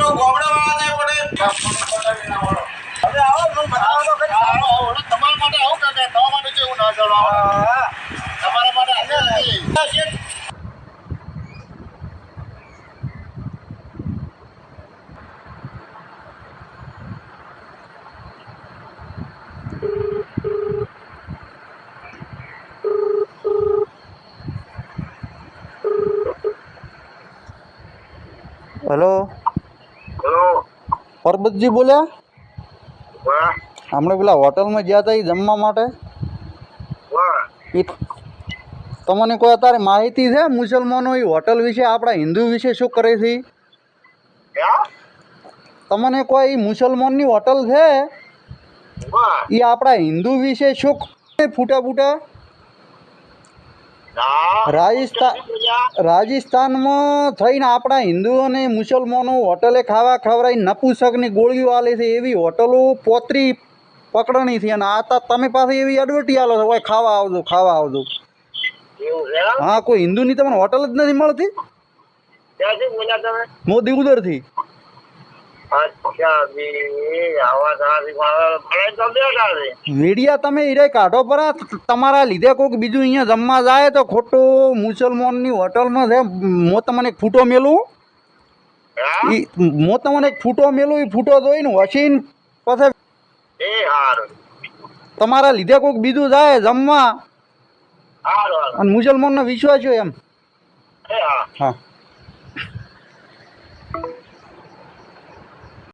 મિત્રો ગોમડાવાળાને પણ હવે આવો આવો તમારા માટે આવો કાકા તમારા માટે કેવું ના ચડવા તમારા માટે આજે હલો? પરબતજી બોલ્યા? હમણાં આપણે પેલા હોટલમાં ગયા હતા એ જમવા માટે? તમને કોઈ અત્યારે માહિતી છે મુસલમાનો એ હોટલ વિશે? આપણા હિન્દુ વિશે શું કરે છે તમને કોઈ મુસલમાનની હોટલ છે? એ આપણા હિન્દુ વિશે શું? ફૂટા ફૂટા? રાજસ્થાન રાજસ્થાનમાં થઈને આપણા હિન્દુઓ અને મુસલમાનો હોટલે ખાવા ખવડાવી નપુસકની ગોળીઓ આલે છે એવી હોટલો પોતરી પકડણી છે અને આ તા તમે પાસે એવી એડવર્ટી આલો છો ખાવા આવજો ખાવા આવજો? હા કોઈ હિન્દુની તમને હોટલ જ નથી મળતી? મોદી ઉદરથી. મીડિયા તમે કાઢો પર તમારા લીધે કોઈક બીજું અહીંયા જમવા જાય તો ખોટું મુસલમાનની હોટલમાં છે હું તમને એક ફૂટો મેલું? ઈ તમને એક ફૂટો મેલું એ ફૂટો જોઈને વસીને પછી તમારા લીધે કોઈક બીજું જાય જમવા? અને મુસલમાનનો વિશ્વાસ છે એમ? હા.